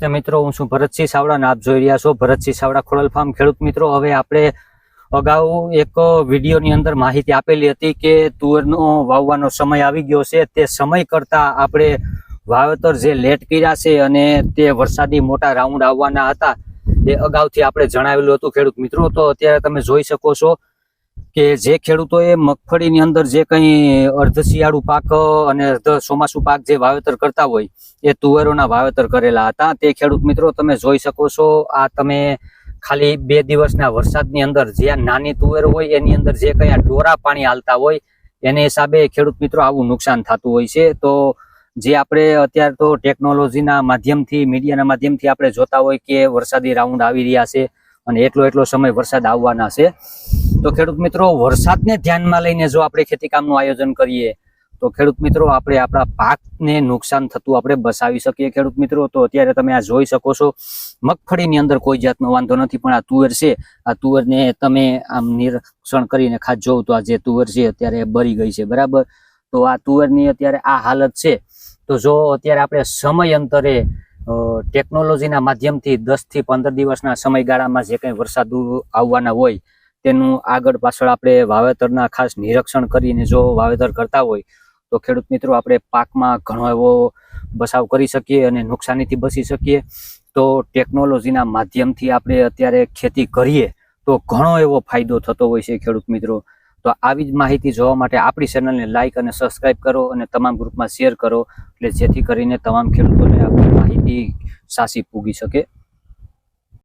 નમસ્તે મિત્રો, હું છું ભરતસિંહ સાવડા અને આપ જોઈ રહ્યા છો ભરતસિંહ સાવડા ખોડલ ફાર્મ ખેડૂત મિત્રો. હવે આપણે અગાઉ એક વિડીયોની અંદર માહિતી આપેલી હતી કે તુવેરનો વાવવાનો સમય આવી ગયો છે. તે સમય કરતા આપણે વાવેતર જે લેટ કર્યા છે અને તે વરસાદી મોટા રાઉન્ડ આવવાના હતા, એ અગાઉથી આપણે જણાવેલું હતું ખેડૂત મિત્રો. તો અત્યારે તમે જોઈ શકો છો કે જે ખેડૂતોએ મગફળીની અંદર જે કંઈ અર્ધ શિયાળુ પાક અને અર્ધ ચોમાસુ પાક જે વાવેતર કરતા હોય, એ તુવેરોના વાવેતર કરેલા હતા. તે ખેડૂત મિત્રો તમે જોઈ શકો છો, આ તમે ખાલી બે દિવસના વરસાદની અંદર જ્યાં નાની તુવેર હોય, એની અંદર જે કંઈ ડોરા પાણી હાલતા હોય, એને હિસાબે ખેડૂત મિત્રો આવું નુકસાન થતું હોય છે. તો જે આપણે અત્યારે તો ટેકનોલોજીના માધ્યમથી, મીડિયાના માધ્યમથી આપણે જોતા હોય કે વરસાદી રાઉન્ડ આવી રહ્યા છે અને એટલો એટલો સમય વરસાદ આવવાના છે. તો ખેડૂત મિત્રો, વરસાદને ધ્યાનમાં લઈને જો આપણે ખેતીકામનું આયોજન કરીએ, તો ખેડૂત મિત્રો, આપણે આપણા પાકને નુકસાન થતું આપણે બસાવી શકીએ ખેડૂત મિત્રો. તો અત્યારે તમે આ જોઈ શકો છો, મગફળીની અંદર કોઈ જાતનો વાંધો નથી, પણ આ તુવેર છે. આ તુવેરને તમે આમ નિરીક્ષણ કરીને ખાસ જોવ તો આ જે તુવેર છે અત્યારે બળી ગઈ છે, બરાબર? તો આ તુવેરની અત્યારે આ હાલત છે. તો જો અત્યારે આપણે સમય અંતરે ટેકનોલોજીના માધ્યમથી દસથી પંદર દિવસના સમયગાળામાં જે કંઈ વરસાદ આવવાના હોય તેનું આગળ પાછળ આપણે વાવેતરના ખાસ નિરીક્ષણ કરીને જો વાવેતર કરતા હોય, તો ખેડૂત મિત્રો આપણે પાકમાં ઘણો એવો બચાવ કરી શકીએ અને નુકસાનીથી બચી શકીએ. તો ટેકનોલોજીના માધ્યમથી આપણે અત્યારે ખેતી કરીએ, તો ઘણો એવો ફાયદો થતો હોય છે ખેડૂત મિત્રો. તો આવી જ માહિતી જોવા માટે આપણી ચેનલને લાઇક અને સબસ્ક્રાઇબ કરો અને તમામ ગ્રુપમાં શેર કરો, એટલે જેથી કરીને તમામ ખેડૂતોને આપણી માહિતી સાચી પૂગી શકે.